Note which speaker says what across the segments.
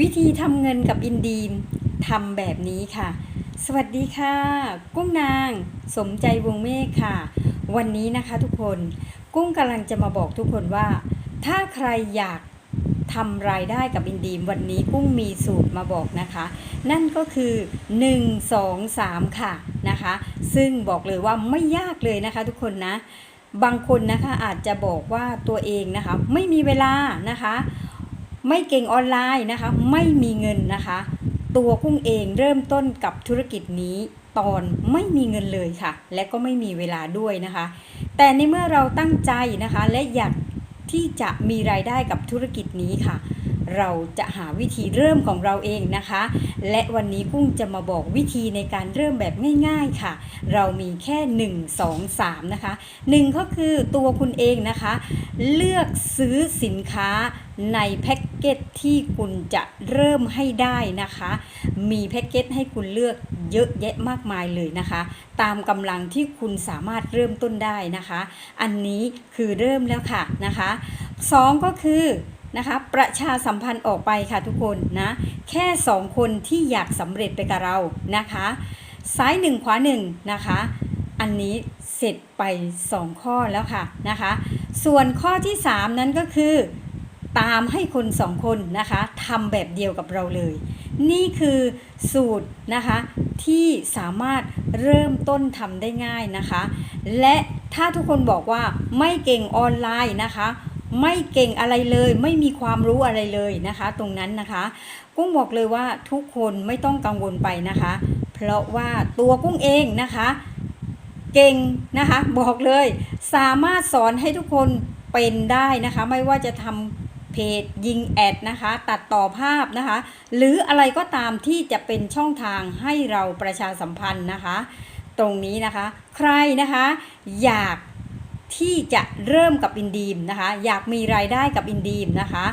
Speaker 1: วิธีทำเงินกับอินดีมทำแบบนี้ค่ะ สวัสดีค่ะ กุ้งนาง สมใจวงเมฆค่ะ วันนี้นะคะทุกคน กุ้งกำลังจะมาบอกทุกคนว่า ถ้าใครอยากทำรายได้กับอินดีมวันนี้กุ้งมีสูตรมาบอกนะคะ นั่นก็คือ 1 2 3 ค่ะนะคะ ซึ่งบอกเลยว่าไม่ยากเลยนะคะทุกคนนะ บางคนนะคะอาจจะบอกว่าตัวเองนะคะ ไม่มีเวลานะคะ ไม่เก่งออนไลน์นะคะ ไม่มีเงินนะคะ ตัวกุ้งเองเริ่มต้นกับธุรกิจนี้ตอนไม่มีเงินเลยค่ะ และก็ไม่มีเวลาด้วยนะคะ แต่ในเมื่อเราตั้งใจนะคะและอยากที่จะมีรายได้กับธุรกิจนี้ค่ะ เราจะหาวิธีเริ่มของเราเองนะคะ และวันนี้กุ้งจะมาบอกวิธีในการเริ่มแบบง่ายๆค่ะ เรามีแค่ 1 2 3 นะคะ 1 ก็คือตัวคุณเองนะคะ เลือกซื้อสินค้าในแพ็กเกจที่คุณจะเริ่มให้ได้นะคะ มีแพ็กเกจให้คุณเลือกเยอะแยะมากมายเลยนะคะ ตามกำลังที่คุณสามารถเริ่มต้นได้นะคะ อันนี้คือเริ่มแล้วค่ะนะคะสองก็คือ นะคะประชาสัมพันธ์ออกไปค่ะทุกคนนะแค่ 2 คนที่อยากสำเร็จไปกับเรานะคะ ซ้ายหนึ่งขวาหนึ่งนะคะ อันนี้เสร็จไป 2 ข้อแล้วค่ะนะคะ ส่วนข้อที่ 3 นั้นก็คือ ตามให้คนสองคนนะคะทำแบบเดียวกับเราเลย นี่คือสูตรนะคะที่สามารถเริ่มต้นทำได้ง่ายนะคะ และถ้าทุกคนบอกว่าไม่เก่งออนไลน์นะคะ ไม่เก่งอะไรเลย ไม่มีความรู้อะไรเลยนะคะ ตรงนั้นนะคะ กุ้งบอกเลยว่าทุกคนไม่ต้องกังวลไปนะคะ เพราะว่าตัวกุ้งเองนะคะ เก่งนะคะ บอกเลยสามารถสอนให้ทุกคนเป็นได้นะคะ ไม่ว่าจะทำเพจยิงแอดนะคะ ตัดต่อภาพนะคะ หรืออะไรก็ตามที่จะเป็นช่องทางให้เราประชาสัมพันธ์นะคะ ตรงนี้นะคะ ใครนะคะ อยาก ที่จะเริ่มกับอินดีมนะคะ อยากมีรายได้กับอินดีมนะคะ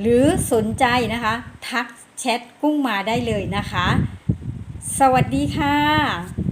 Speaker 1: หรือสนใจนะคะ ทักแชทกุ้งมาได้เลยนะคะ สวัสดีค่ะ